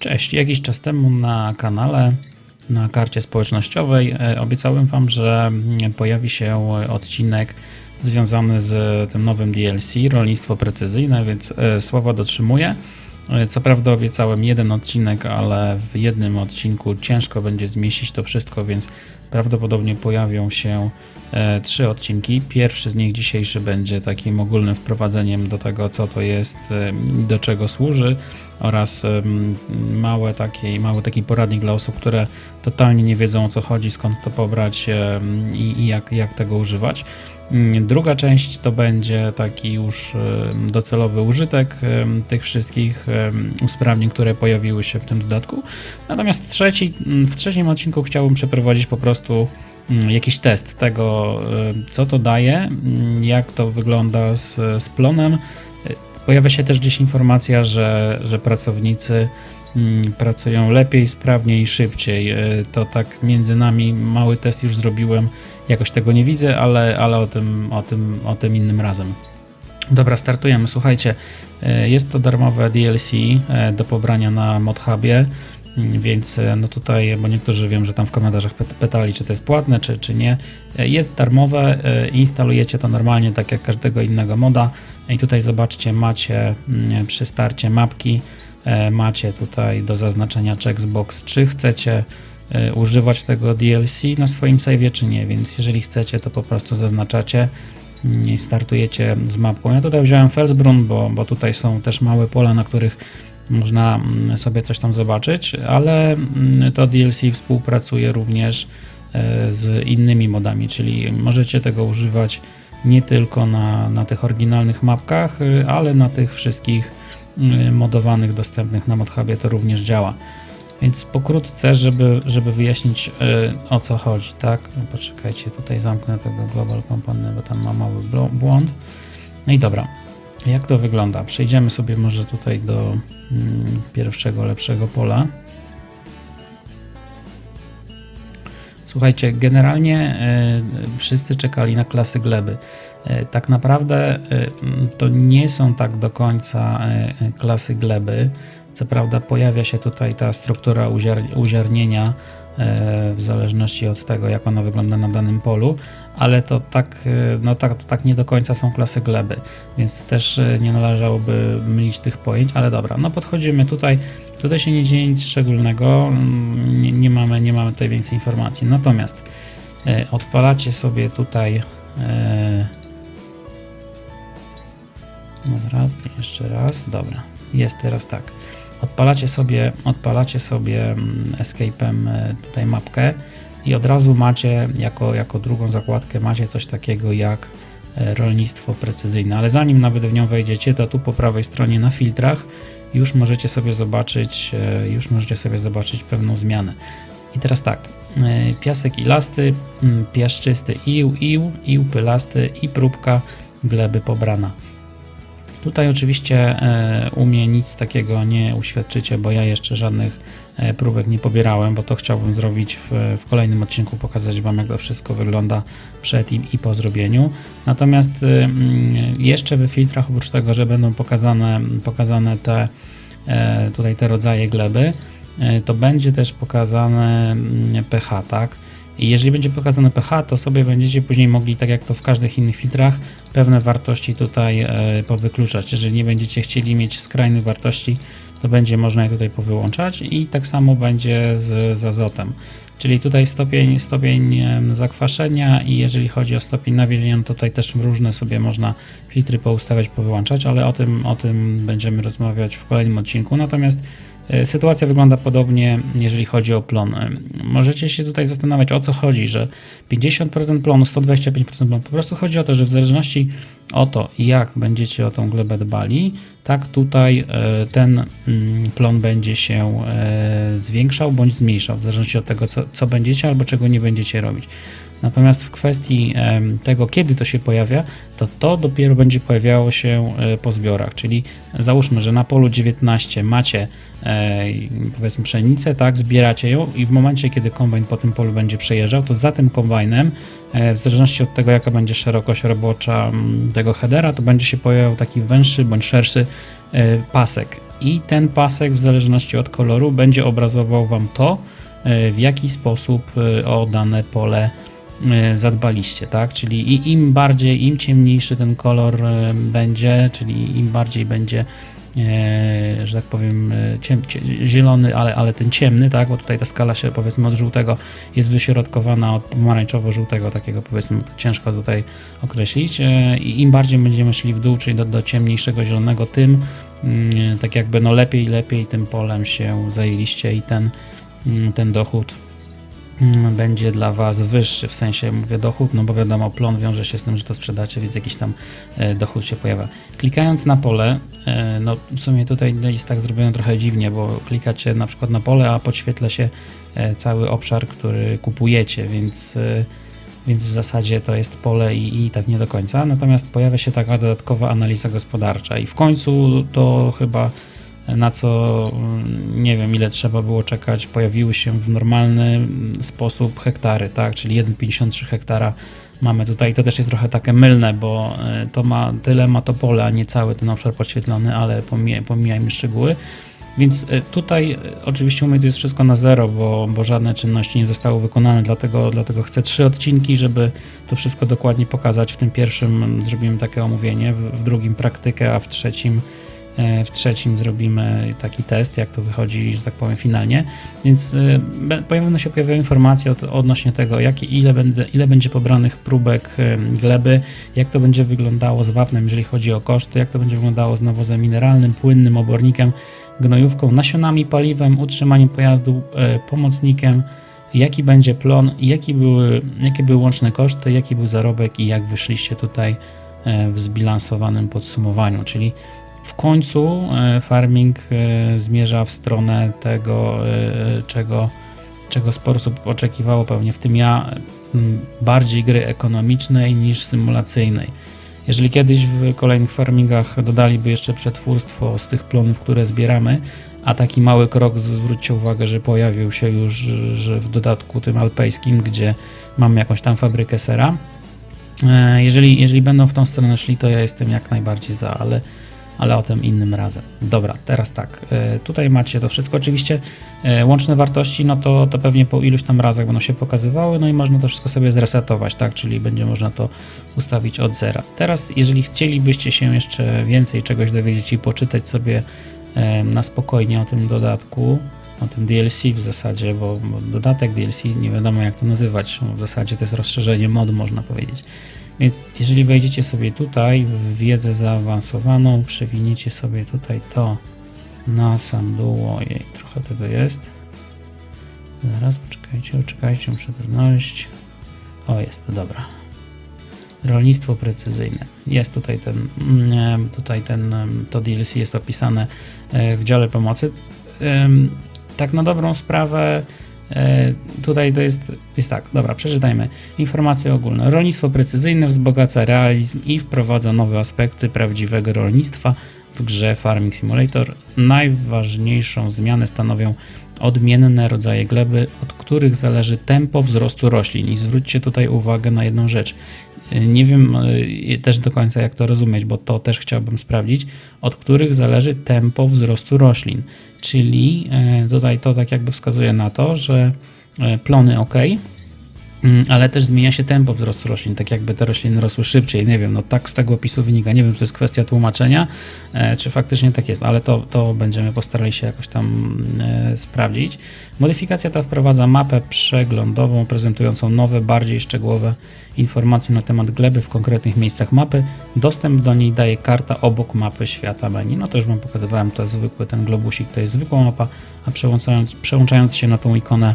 Cześć, jakiś czas temu na kanale, na karcie społecznościowej e, obiecałem Wam, że pojawi się odcinek związany z tym nowym DLC, rolnictwo precyzyjne, więc e, słowa dotrzymuję. E, Co prawda obiecałem jeden odcinek, ale w jednym odcinku ciężko będzie zmieścić to wszystko, więc prawdopodobnie pojawią się e, trzy odcinki. Pierwszy z nich dzisiejszy będzie takim ogólnym wprowadzeniem do tego, co to jest, e, do czego służy oraz em, małe taki, mały taki poradnik dla osób, które totalnie nie wiedzą o co chodzi, skąd to pobrać i, i jak, jak tego używać. Mm, Druga część to będzie taki już docelowy użytek tych wszystkich usprawnień, które pojawiły się w tym dodatku. Natomiast trzeci, mm, w trzecim odcinku chciałbym przeprowadzić po prostu mm, jakiś test tego, co to daje, jak to wygląda z, z plonem. E, Pojawia się też gdzieś informacja, że, że pracownicy pracują lepiej, sprawniej, szybciej. E, To tak między nami mały test już zrobiłem. Jakoś tego nie widzę, ale, ale o, tym, o, tym, o tym innym razem. Dobra, startujemy. Słuchajcie, e, jest to darmowe DLC e, do pobrania na ModHubie, mm, więc e, no tutaj, bo niektórzy wiem, że tam w komentarzach pyt- pytali, czy to jest płatne, czy, czy nie. Jest darmowe, instalujecie to normalnie, tak jak każdego innego moda. I tutaj zobaczcie, macie mm, przy starcie mapki, macie tutaj do zaznaczenia checkbox, czy chcecie używać tego DLC na swoim save'ie, czy nie, więc jeżeli chcecie, to po prostu zaznaczacie i startujecie z mapką. Ja tutaj wziąłem Felsbrunn, bo, bo tutaj są też małe pola, na których można mm, sobie coś tam zobaczyć, ale mm, to DLC współpracuje również e, z innymi modami, czyli możecie tego używać nie tylko na, na tych oryginalnych mapkach, y, ale na tych wszystkich modowanych, dostępnych na ModHubie to również działa. Więc pokrótce, żeby, żeby wyjaśnić y, o co chodzi, tak? No, Poczekajcie, tutaj zamknę tego Global Component, bo tam ma mały błąd. No i dobra, jak to wygląda? Przejdziemy sobie może tutaj do mm, pierwszego, lepszego pola. Słuchajcie, generalnie e, wszyscy czekali na klasy gleby. E, tak naprawdę e, m, to nie są tak do końca e, e, klasy gleby. Co prawda pojawia się tutaj ta struktura uziar- uziarnienia e, w zależności od tego, jak ona wygląda na danym polu, ale to tak, e, no tak, tak nie do końca są klasy gleby, więc też e, nie należałoby mylić tych pojęć, ale dobra, no podchodzimy tutaj, tutaj się nie dzieje nic szczególnego, mm, nie, nie, mamy, nie mamy tutaj więcej informacji, natomiast odpalacie sobie tutaj dobra, jeszcze raz, dobra, jest teraz tak, odpalacie sobie, odpalacie sobie mm, escape'em e, tutaj mapkę i od razu macie jako, jako drugą zakładkę macie coś takiego jak e, rolnictwo precyzyjne, ale zanim nawet w nią wejdziecie, to tu po prawej stronie na filtrach już możecie sobie zobaczyć, e, już możecie sobie zobaczyć pewną zmianę. I teraz tak, piasek i lasty, mm, piaszczysty ił, ił, ił pylasty i próbka gleby pobrana. Tutaj oczywiście e, u mnie nic takiego nie uświadczycie, bo ja jeszcze żadnych e, próbek nie pobierałem, bo to chciałbym zrobić w, w kolejnym odcinku, pokazać Wam jak to wszystko wygląda przed i, i po zrobieniu. Natomiast y, mm, jeszcze we filtrach, oprócz tego, że będą pokazane, pokazane te e, tutaj te rodzaje gleby, to będzie też pokazane mm, pH, tak? I jeżeli będzie pokazane pH, to sobie będziecie później mogli, tak jak to w każdych innych filtrach, pewne wartości tutaj e, powykluczać. Jeżeli nie będziecie chcieli mieć skrajnych wartości, to będzie można je tutaj powyłączać i tak samo będzie z, z azotem. Czyli tutaj stopień, stopień zakwaszenia i jeżeli chodzi o stopień nawilżenia, no to tutaj też różne sobie można filtry poustawiać, powyłączać, ale o tym, o tym będziemy rozmawiać w kolejnym odcinku. Natomiast e, sytuacja wygląda podobnie, jeżeli chodzi o plon. Możecie się tutaj zastanawiać, o co chodzi, że 50% plonu, 125% plonu. Po prostu chodzi o to, że w zależności o to, jak będziecie o tą glebę dbali, tak tutaj e, ten mm, plon będzie się e, zwiększał bądź zmniejszał, w zależności od tego, co, co będziecie albo czego nie będziecie robić. Natomiast w kwestii tego, kiedy to się pojawia, to to dopiero będzie pojawiało się e, po zbiorach. Czyli załóżmy, że na polu 19 macie e, powiedzmy pszenicę, tak, zbieracie ją i w momencie, kiedy kombajn po tym polu będzie przejeżdżał, to za tym kombajnem, e, w zależności od tego, jaka będzie szerokość robocza tego headera, to będzie się pojawiał taki węższy bądź szerszy pasek. i ten pasek w zależności od koloru będzie obrazował Wam to, w jaki sposób o dane pole zadbaliście, tak? Czyli im bardziej, im ciemniejszy ten kolor będzie, czyli im bardziej będzie e, że tak powiem, e, ciem, cie, zielony, ale, ale ten ciemny, tak, bo tutaj ta skala się powiedzmy od żółtego jest wyśrodkowana od pomarańczowo-żółtego, takiego powiedzmy to ciężko tutaj określić e, i im bardziej będziemy szli w dół, czyli do, do ciemniejszego zielonego, tym mm, tak jakby no lepiej, lepiej tym polem się zajęliście i ten, ten dochód Mm, będzie dla Was wyższy, w sensie mówię dochód, no bo wiadomo, plon wiąże się z tym, że to sprzedacie, więc jakiś tam e, dochód się pojawia. Klikając na pole, e, no w sumie tutaj jest tak zrobione trochę dziwnie, bo klikacie na przykład na pole, a podświetla się e, cały obszar, który kupujecie, więc więc w zasadzie to jest pole i, i, tak nie do końca. Natomiast pojawia się taka dodatkowa analiza gospodarcza i w końcu to chyba na co mm, nie wiem ile trzeba było czekać, pojawiły się w normalny mm, sposób hektary, tak, czyli 1,53 hektara mamy tutaj. To też jest trochę takie mylne, bo e, to ma tyle ma to pole, a nie cały ten obszar podświetlony, ale pomijaj, pomijajmy szczegóły. Więc e, tutaj e, oczywiście u mnie to jest wszystko na zero, bo, bo żadne czynności nie zostały wykonane, dlatego, dlatego chcę trzy odcinki, żeby to wszystko dokładnie pokazać. W tym pierwszym zrobimy takie omówienie, w, w drugim praktykę, a w trzecim w trzecim zrobimy taki test, jak to wychodzi, że tak powiem, finalnie. Więc e, powinno się pojawiają informacje odnośnie tego, jak, ile, będzie, ile będzie pobranych próbek e, gleby, jak to będzie wyglądało z wapnem, jeżeli chodzi o koszty, jak to będzie wyglądało z nawozem mineralnym, płynnym, obornikiem, gnojówką, nasionami, paliwem, utrzymaniem pojazdu, pomocnikiem, jaki będzie plon, jaki były, jakie były łączne koszty, jaki był zarobek i jak wyszliście tutaj w zbilansowanym podsumowaniu, czyli w końcu e, farming e, zmierza w stronę tego, e, czego, czego sporo osób oczekiwało, pewnie w tym ja, bardziej gry ekonomicznej niż symulacyjnej. Jeżeli kiedyś w kolejnych farmingach dodaliby jeszcze przetwórstwo z tych plonów, które zbieramy, a taki mały krok, zwróćcie uwagę, że pojawił się już że w dodatku tym alpejskim, gdzie mamy jakąś tam fabrykę sera. Jeżeli, jeżeli będą w tą stronę szli, to ja jestem jak najbardziej za, ale ale o tym innym razem. Dobra, teraz tak, e, tutaj macie to wszystko. Oczywiście e, łączne wartości, no to, to pewnie po iluś tam razach będą się pokazywały, no i można to wszystko sobie zresetować, tak, czyli będzie można to ustawić od zera. Teraz, jeżeli chcielibyście się jeszcze więcej czegoś dowiedzieć i poczytać sobie e, na spokojnie o tym dodatku, o tym DLC w zasadzie, bo, bo dodatek DLC, nie wiadomo jak to nazywać, w zasadzie to jest rozszerzenie modu, można powiedzieć. Więc jeżeli wejdziecie sobie tutaj w wiedzę zaawansowaną, przewiniecie sobie tutaj to na sam dół, ojej, trochę tego jest. Zaraz, poczekajcie, poczekajcie, muszę to znaleźć. O, jest, to dobra. Rolnictwo precyzyjne. Jest tutaj ten, mm, tutaj ten, to DLC jest opisane e, w dziale pomocy. Tak na dobrą sprawę E, tutaj to jest, jest tak, dobra, przeczytajmy. Informacje ogólne. Rolnictwo precyzyjne wzbogaca realizm i wprowadza nowe aspekty prawdziwego rolnictwa w grze Farming Simulator. Najważniejszą zmianę stanowią odmienne rodzaje gleby, od których zależy tempo wzrostu roślin. I zwróćcie tutaj uwagę na jedną rzecz. Nie wiem e, też do końca, jak to rozumieć, bo to też chciałbym sprawdzić, od których zależy tempo wzrostu roślin. Czyli e, tutaj to tak jakby wskazuje na to, że e, plony ok, ale też zmienia się tempo wzrostu roślin, tak jakby te rośliny rosły szybciej. Nie wiem, no tak z tego opisu wynika. Nie wiem, czy to jest kwestia tłumaczenia, e, czy faktycznie tak jest, ale to, to będziemy postarali się jakoś tam e, sprawdzić. Modyfikacja ta wprowadza mapę przeglądową prezentującą nowe, bardziej szczegółowe informacje na temat gleby w konkretnych miejscach mapy. Dostęp do niej daje karta obok mapy świata menu. No to już Wam pokazywałem, to zwykły ten globusik, to jest zwykła mapa, a przełączając, przełączając się na tą ikonę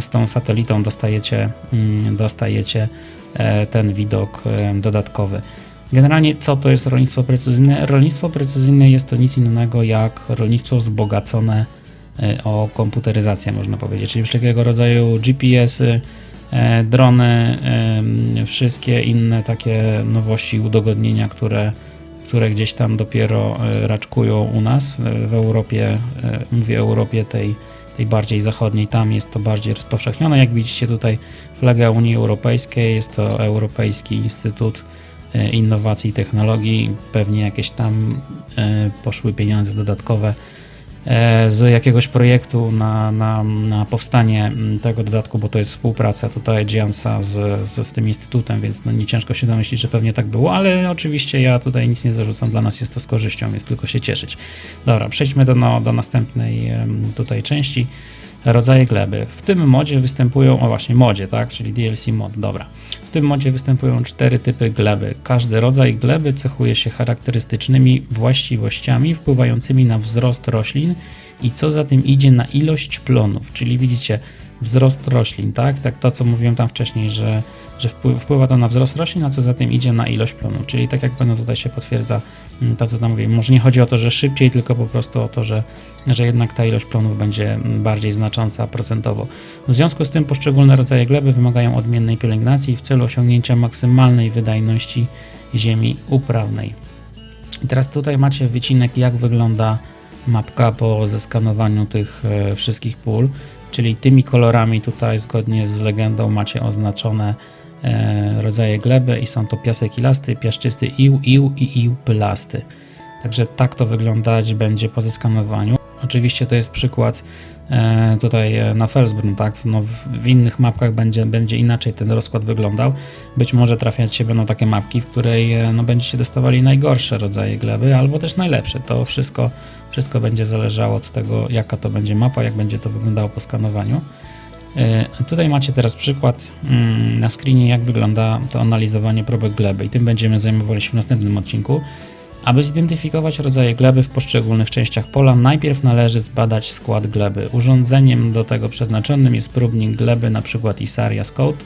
z tą satelitą dostajecie, mm, dostajecie e, ten widok e, dodatkowy. Generalnie co to jest rolnictwo precyzyjne? Rolnictwo precyzyjne jest to nic innego jak rolnictwo wzbogacone o komputeryzację, można powiedzieć, czyli wszelkiego rodzaju GPS-y, drony, wszystkie inne takie nowości, udogodnienia, które, które gdzieś tam dopiero raczkują u nas w Europie, mówię Europie tej tej bardziej zachodniej, tam jest to bardziej rozpowszechnione. Jak widzicie tutaj flagę Unii Europejskiej, jest to Europejski Instytut e, innowacji, technologii. Pewnie jakieś tam e, poszły pieniądze dodatkowe z jakiegoś projektu na, na, na powstanie mm, tego dodatku, bo to jest współpraca tutaj Giansa z, z, z tym instytutem, więc no nie ciężko się domyślić, że pewnie tak było, ale oczywiście ja tutaj nic nie zarzucam, dla nas jest to z korzyścią, więc tylko się cieszyć. Dobra, przejdźmy do, no, do następnej tutaj części rodzaje gleby. W tym modzie występują, o właśnie modzie, tak, czyli DLC mod, dobra. W tym modzie występują cztery typy gleby. Każdy rodzaj gleby cechuje się charakterystycznymi właściwościami wpływającymi na wzrost roślin i co za tym idzie na ilość plonów, czyli widzicie wzrost roślin, tak? Tak to, co mówiłem tam wcześniej, że, że wpływa to na wzrost roślin, a co za tym idzie na ilość plonów, czyli tak jak pewno tutaj się potwierdza mm, to, co tam mówiłem. Może nie chodzi o to, że szybciej, tylko po prostu o to, że, że jednak ta ilość plonów będzie mm, bardziej znacząca procentowo. W związku z tym poszczególne rodzaje gleby wymagają odmiennej pielęgnacji w celu osiągnięcia maksymalnej wydajności ziemi uprawnej. I teraz tutaj macie wycinek, jak wygląda mapka po zeskanowaniu tych e, wszystkich pól, czyli tymi kolorami tutaj zgodnie z legendą macie oznaczone e, rodzaje gleby i są to piasek ilasty, piaszczysty ił, ił i ił pylasty. Także tak to wyglądać będzie po zeskanowaniu. Oczywiście to jest przykład tutaj e, na Felsbrunn, tak? No, w innych mapkach będzie, będzie inaczej ten rozkład wyglądał. Być może trafiać się będą takie mapki, w której e, no, będziecie dostawali najgorsze rodzaje gleby, albo też najlepsze. To wszystko, wszystko będzie zależało od tego, jaka to będzie mapa, jak będzie to wyglądało po skanowaniu. Tutaj macie teraz przykład mm, na screenie, jak wygląda to analizowanie próbek gleby i tym będziemy zajmowali się w następnym odcinku. Aby zidentyfikować rodzaje gleby w poszczególnych częściach pola, najpierw należy zbadać skład gleby. Urządzeniem do tego przeznaczonym jest próbnik gleby, np. Isaria Scout,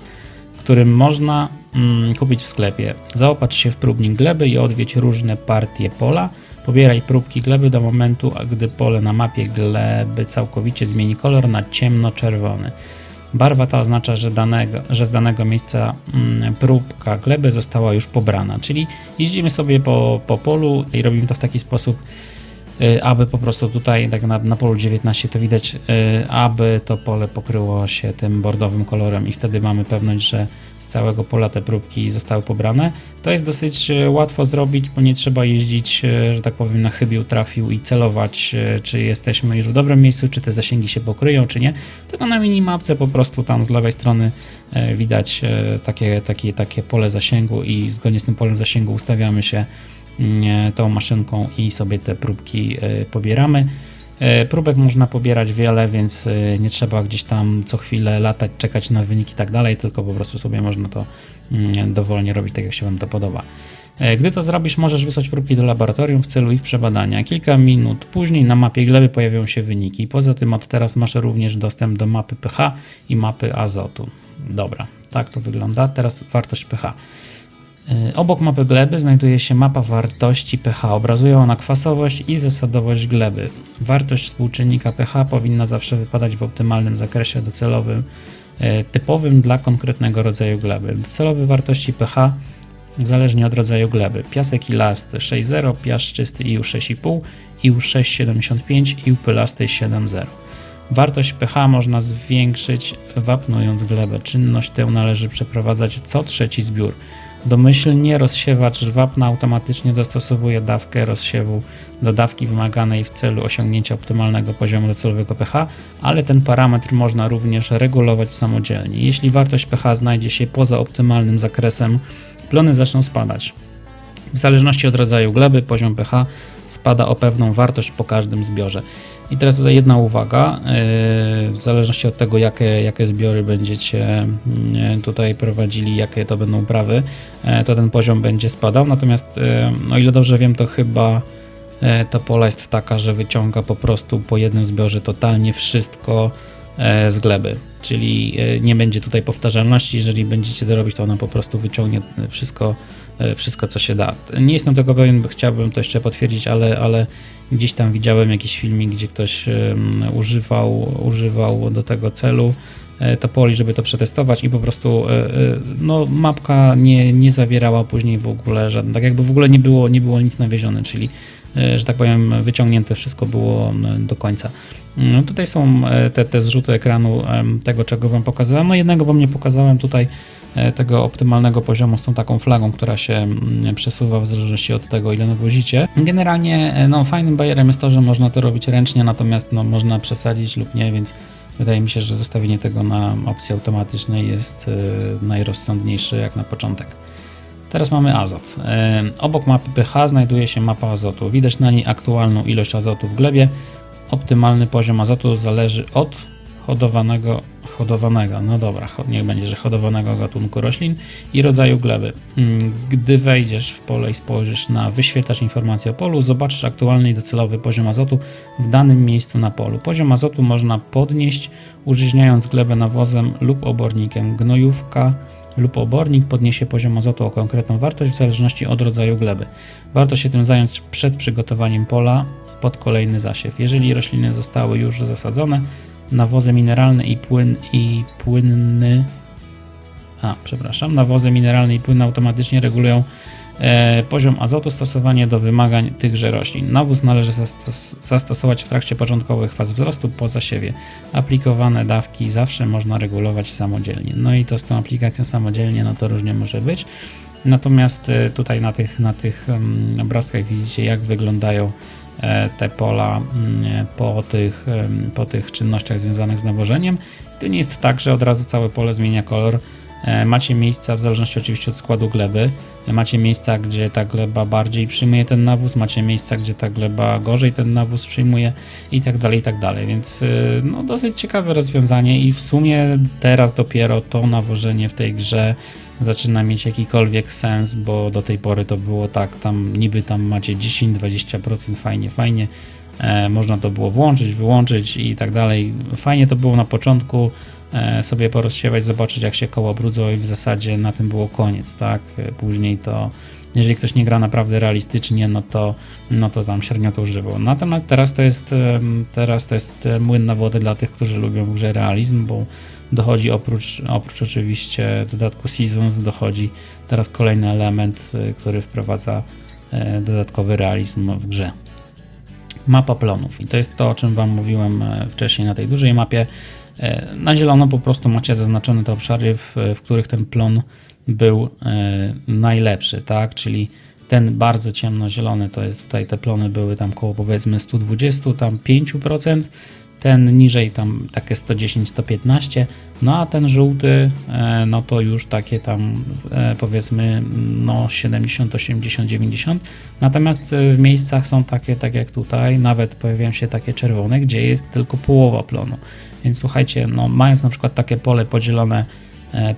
którym można mm, kupić w sklepie. Zaopatrz się w próbnik gleby i odwiedź różne partie pola. Pobieraj próbki gleby do momentu, gdy pole na mapie gleby całkowicie zmieni kolor na ciemnoczerwony. Barwa ta oznacza, że, danego, że z danego miejsca mm, próbka gleby została już pobrana, czyli jeździmy sobie po, po polu i robimy to w taki sposób, Y, aby po prostu tutaj tak na, na polu 19 to widać, y, aby to pole pokryło się tym bordowym kolorem i wtedy mamy pewność, że z całego pola te próbki zostały pobrane. To jest dosyć y, łatwo zrobić, bo nie trzeba jeździć, że tak powiem, na chybił trafił i celować, czy jesteśmy już w dobrym miejscu, czy te zasięgi się pokryją, czy nie. Tylko na minimapce po prostu tam z lewej strony widać takie, takie, takie pole zasięgu i zgodnie z tym polem zasięgu ustawiamy się tą maszynką i sobie te próbki e, pobieramy. E, próbek można pobierać wiele, więc e, nie trzeba gdzieś tam co chwilę latać, czekać na wyniki i tak dalej, tylko po prostu sobie można to mm, dowolnie robić tak, jak się Wam to podoba. Gdy to zrobisz, możesz wysłać próbki do laboratorium w celu ich przebadania. Kilka minut później na mapie gleby pojawią się wyniki. Poza tym od teraz masz również dostęp do mapy pH i mapy azotu. Dobra, tak to wygląda. Teraz wartość pH. Y, obok mapy gleby znajduje się mapa wartości pH. Obrazuje ona kwasowość i zasadowość gleby. Wartość współczynnika pH powinna zawsze wypadać w optymalnym zakresie docelowym, y, typowym dla konkretnego rodzaju gleby. Docelowe wartości pH zależnie od rodzaju gleby. Piasek ilasty 6,0, piaszczysty IU 6,5, IU 6,75, IU pylasty 7,0. Wartość pH można zwiększyć wapnując glebę. Czynność tę należy przeprowadzać co trzeci zbiór. Domyślnie rozsiewacz wapna automatycznie dostosowuje dawkę rozsiewu do dawki wymaganej w celu osiągnięcia optymalnego poziomu docelowego pH, ale ten parametr można również regulować samodzielnie. Jeśli wartość pH znajdzie się poza optymalnym zakresem, plony zaczną spadać. W zależności od rodzaju gleby poziom pH spada o pewną wartość po każdym zbiorze. I teraz tutaj jedna uwaga, yy, w zależności od tego, jakie, jakie zbiory będziecie yy, tutaj prowadzili, jakie to będą uprawy, yy, to ten poziom będzie spadał. Natomiast, o ile dobrze wiem, to chyba ta pola jest taka, że wyciąga po prostu po jednym zbiorze totalnie wszystko z gleby. Czyli nie będzie tutaj powtarzalności. Jeżeli będziecie to robić, to ona po prostu wyciągnie wszystko wszystko, co się da. Nie jestem tego pewien, bo chciałbym to jeszcze potwierdzić, ale, ale gdzieś tam widziałem jakiś filmik, gdzie ktoś używał, używał do tego celu e, Topoli, żeby to przetestować i po prostu e, e, no, mapka nie, nie zawierała później w ogóle żadnych, tak jakby w ogóle nie było, nie było nic nawiezione, czyli że tak powiem wyciągnięte wszystko było do końca. No, tutaj są te, te zrzuty ekranu tego, czego Wam pokazałem. No jednego Wam nie pokazałem tutaj tego optymalnego poziomu z tą taką flagą, która się mm, przesuwa w zależności od tego, ile nawozicie. Generalnie no, fajnym bajerem jest to, że można to robić ręcznie, natomiast no, można przesadzić lub nie, więc Wydaje mi się, że zostawienie tego na opcji automatycznej jest e, najrozsądniejsze jak na początek. Teraz mamy azot. E, obok mapy pH znajduje się mapa azotu. Widać na niej aktualną ilość azotu w glebie. Optymalny poziom azotu zależy od hodowanego hodowanego, no dobra, niech będzie, że hodowanego gatunku roślin i rodzaju gleby. Mm, gdy wejdziesz w pole i spojrzysz na wyświetlacz informacji o polu, zobaczysz aktualny i docelowy poziom azotu w danym miejscu na polu. Poziom azotu można podnieść użyźniając glebę nawozem lub obornikiem. Gnojówka lub obornik podniesie poziom azotu o konkretną wartość w zależności od rodzaju gleby. Warto się tym zająć przed przygotowaniem pola pod kolejny zasiew. Jeżeli rośliny zostały już zasadzone, nawozy mineralne i płyn i płynny a, przepraszam, nawozy mineralne i płynne automatycznie regulują e, poziom azotu stosowanie do wymagań tychże roślin. Nawóz należy zastos zastosować w trakcie początkowych faz wzrostu po zasiewie. Aplikowane dawki zawsze można regulować samodzielnie. No i to z tą aplikacją samodzielnie, no to różnie może być. Natomiast e, tutaj na tych, na tych um, obrazkach widzicie, jak wyglądają te pola mm, po tych, po tych czynnościach związanych z nawożeniem. To nie jest tak, że od razu całe pole zmienia kolor. E, macie miejsca, w zależności oczywiście od składu gleby, macie miejsca, gdzie ta gleba bardziej przyjmuje ten nawóz, macie miejsca, gdzie ta gleba gorzej ten nawóz przyjmuje i tak dalej, i tak dalej. Więc e, no, dosyć ciekawe rozwiązanie i w sumie teraz dopiero to nawożenie w tej grze zaczyna mieć jakikolwiek sens, bo do tej pory to było tak, tam niby tam macie 10-20% fajnie, fajnie, e, można to było włączyć, wyłączyć i tak dalej. Fajnie to było na początku, e, sobie porozsiewać, zobaczyć jak się koło brudzą i w zasadzie na tym było koniec, tak? E, później to jeżeli ktoś nie gra naprawdę realistycznie, no to, no to tam średnio to używał. Natomiast teraz to jest, teraz to jest młyn na wodę dla tych, którzy lubią w grze realizm, bo dochodzi oprócz, oprócz oczywiście dodatku Seasons, dochodzi teraz kolejny element, y, który wprowadza dodatkowy realizm w grze. Mapa plonów i to jest to, o czym Wam mówiłem wcześniej na tej dużej mapie. Na zielono po prostu macie zaznaczone te obszary, w, w których ten plon był najlepszy, tak? Czyli ten bardzo ciemno-zielony to jest tutaj te plony były tam koło powiedzmy 120, tam 5%, ten niżej tam takie 110-115, no a ten żółty e, no to już takie tam e, powiedzmy no 70, 80, 90. Natomiast e, w miejscach są takie, tak jak tutaj, nawet pojawiają się takie czerwone, gdzie jest tylko połowa plonu. Więc słuchajcie, no mając na przykład takie pole podzielone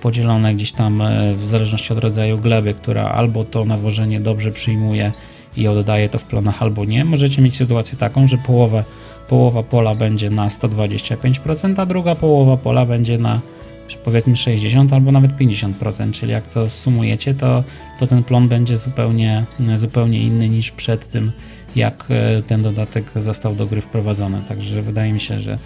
podzielone gdzieś tam w zależności od rodzaju gleby, która albo to nawożenie dobrze przyjmuje i oddaje to w plonach, albo nie, możecie mieć sytuację taką, że połowę połowa pola będzie na 125%, a druga połowa pola będzie na powiedzmy 60 albo nawet 50%, czyli jak to sumujecie, to, to ten plon będzie zupełnie, zupełnie inny niż przed tym, jak e, ten dodatek został do gry wprowadzony. Także wydaje mi się, że,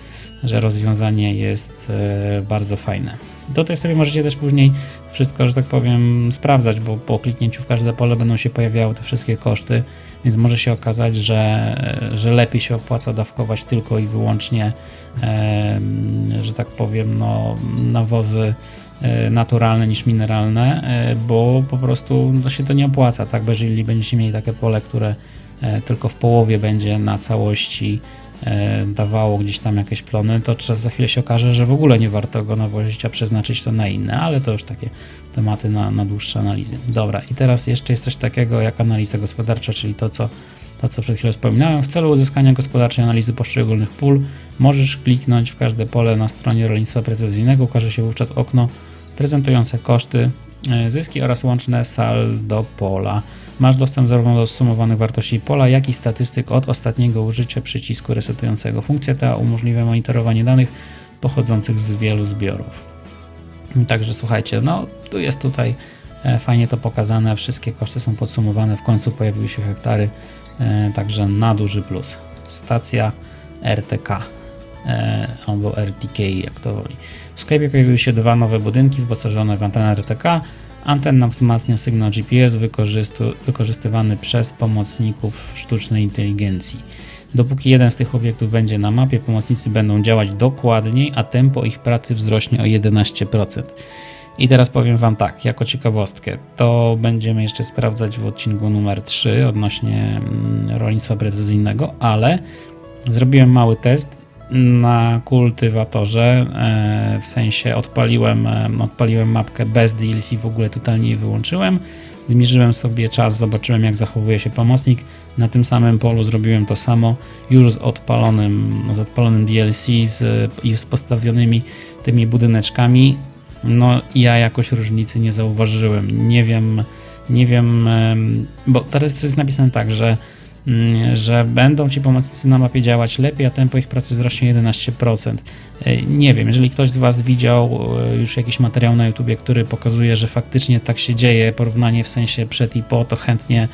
że rozwiązanie jest e, bardzo fajne. Tutaj sobie możecie też później wszystko, że tak powiem, sprawdzać, bo po kliknięciu w każde pole będą się pojawiały te wszystkie koszty, więc może się okazać, że, że lepiej się opłaca dawkować tylko i wyłącznie, e, że tak powiem, no, nawozy e, naturalne niż mineralne, e, bo po prostu no, się to nie opłaca, tak? Bo jeżeli będziecie mieli takie pole, które e, tylko w połowie będzie na całości E, dawało gdzieś tam jakieś plony, to za chwilę się okaże, że w ogóle nie warto go nawozić, a przeznaczyć to na inne, ale to już takie tematy na, na dłuższe analizy. Dobra, i teraz jeszcze jest coś takiego jak analiza gospodarcza, czyli to, co to, co przed chwilą wspominałem. W celu uzyskania gospodarczej analizy poszczególnych pól możesz kliknąć w każde pole na stronie rolnictwa precyzyjnego. Ukaże się wówczas okno prezentujące koszty, e, zyski oraz łączne saldo pola. Masz dostęp zarówno do sumowanych wartości pola, jak i statystyk od ostatniego użycia przycisku resetującego. Funkcja ta umożliwia monitorowanie danych pochodzących z wielu zbiorów. Także słuchajcie, no tu jest tutaj e, fajnie to pokazane, wszystkie koszty są podsumowane, w końcu pojawiły się hektary, e, także na duży plus. Stacja RTK. E, albo RTK, jak to woli. W sklepie pojawiły się dwa nowe budynki wyposażone w antenę RTK. Antenna wzmacnia sygnał GPS wykorzystywany przez pomocników sztucznej inteligencji. Dopóki jeden z tych obiektów będzie na mapie, pomocnicy będą działać dokładniej, a tempo ich pracy wzrośnie o 11%. I teraz powiem Wam tak, jako ciekawostkę, to będziemy jeszcze sprawdzać w odcinku numer 3 odnośnie mm, rolnictwa precyzyjnego, ale zrobiłem mały test na kultywatorze, e, w sensie odpaliłem, e, odpaliłem mapkę bez DLC, w ogóle totalnie jej wyłączyłem. Zmierzyłem sobie czas, zobaczyłem jak zachowuje się pomocnik. Na tym samym polu zrobiłem to samo, już z odpalonym, z odpalonym DLC z, i z postawionymi tymi budyneczkami. No ja jakoś różnicy nie zauważyłem. Nie wiem, nie wiem, em, bo teraz jest napisane tak, że że będą ci pomocnicy na mapie działać lepiej, a tempo ich pracy wzrośnie 11%. E, Nie wiem, jeżeli ktoś z Was widział e, już jakiś materiał na YouTubie, który pokazuje, że faktycznie tak się dzieje, porównanie w sensie przed i po, to chętnie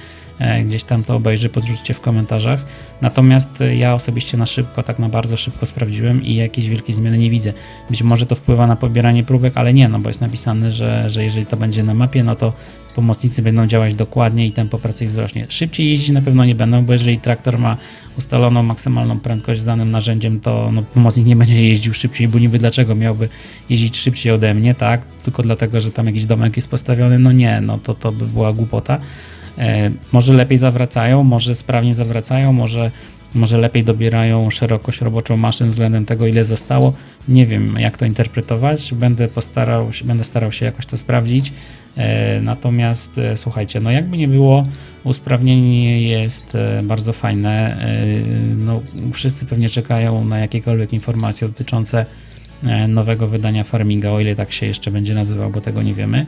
gdzieś tam to obejrzy, podrzućcie w komentarzach. Natomiast e, ja osobiście na szybko, tak na bardzo szybko sprawdziłem i jakiejś wielkiej zmiany nie widzę. Być może to wpływa na pobieranie próbek, ale nie, no bo jest napisane, że, że jeżeli to będzie na mapie, no to pomocnicy będą działać dokładnie i tempo pracy ich wzrośnie. Szybciej jeździć na pewno nie będą, bo jeżeli traktor ma ustaloną maksymalną prędkość z danym narzędziem, to no, pomocnik nie będzie jeździł szybciej, bo niby dlaczego miałby jeździć szybciej ode mnie, tak? Tylko dlatego, że tam jakiś domek jest postawiony, no nie, no to, to by była głupota. E, może lepiej zawracają, może sprawnie zawracają, może, może lepiej dobierają szerokość roboczą maszyn względem tego, ile zostało. Nie wiem, jak to interpretować. Będę postarał się, będę starał się jakoś to sprawdzić. E, Natomiast e, słuchajcie, no jakby nie było, usprawnienie jest bardzo fajne. No, wszyscy pewnie czekają na jakiekolwiek informacje dotyczące nowego wydania Farminga, o ile tak się jeszcze będzie nazywał, bo tego nie wiemy.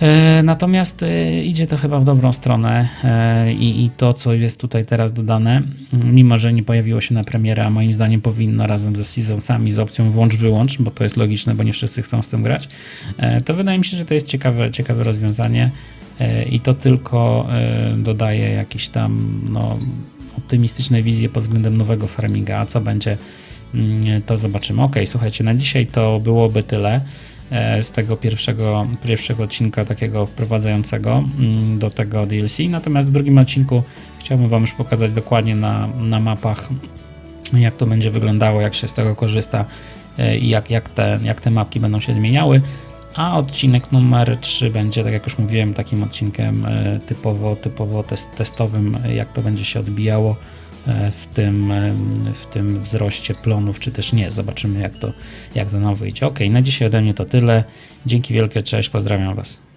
E, Natomiast e, idzie to chyba w dobrą stronę e, i, to, co jest tutaj teraz dodane, m, mimo że nie pojawiło się na premierę, a moim zdaniem powinno razem ze seasonsami z opcją włącz-wyłącz, bo to jest logiczne, bo nie wszyscy chcą z tym grać, to wydaje mi się, że to jest ciekawe, ciekawe rozwiązanie i to tylko dodaje jakieś tam no, optymistyczne wizje pod względem nowego farminga, a co będzie, mm, to zobaczymy. Ok, słuchajcie, na dzisiaj to byłoby tyle z tego pierwszego, pierwszego odcinka takiego wprowadzającego mm, do tego DLC. Natomiast w drugim odcinku chciałbym Wam już pokazać dokładnie na, na mapach, jak to będzie wyglądało, jak się z tego korzysta e, i jak, jak, te, jak te mapki będą się zmieniały. A odcinek numer 3 będzie, tak jak już mówiłem, takim odcinkiem e, typowo, typowo test, testowym, e, jak to będzie się odbijało e, w tym, e, w tym wzroście plonów, czy też nie. Zobaczymy, jak to, jak to nam wyjdzie. Ok, na dzisiaj ode mnie to tyle. Dzięki wielkie, cześć, pozdrawiam Was.